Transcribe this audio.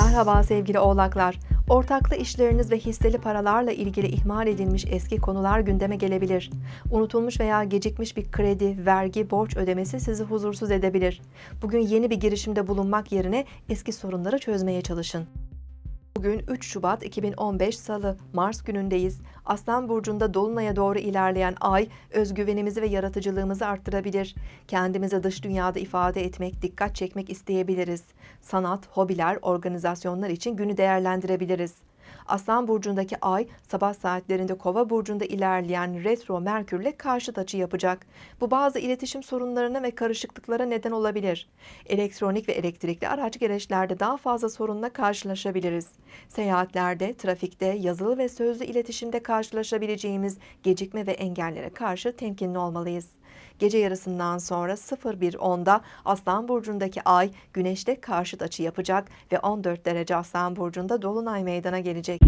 Merhaba sevgili oğlaklar. Ortaklı işleriniz ve hisseli paralarla ilgili ihmal edilmiş eski konular gündeme gelebilir. Unutulmuş veya gecikmiş bir kredi, vergi, borç ödemesi sizi huzursuz edebilir. Bugün yeni bir girişimde bulunmak yerine eski sorunları çözmeye çalışın. Bugün 3 Şubat 2015 Salı, Mars günündeyiz. Aslan burcunda dolunaya doğru ilerleyen ay özgüvenimizi ve yaratıcılığımızı arttırabilir. Kendimizi dış dünyada ifade etmek, dikkat çekmek isteyebiliriz. Sanat, hobiler, organizasyonlar için günü değerlendirebiliriz. Aslan burcundaki ay sabah saatlerinde Kova burcunda ilerleyen retro Merkürle karşıt açı yapacak. Bu bazı iletişim sorunlarına ve karışıklıklara neden olabilir. Elektronik ve elektrikli araç gereçlerde daha fazla sorunla karşılaşabiliriz. Seyahatlerde, trafikte, yazılı ve sözlü iletişimde karşılaşabileceğimiz gecikme ve engellere karşı temkinli olmalıyız. Gece yarısından sonra 01.10'da Aslan Burcu'ndaki ay Güneş'te karşıt açı yapacak ve 14 derece Aslan Burcu'nda Dolunay meydana gelecek.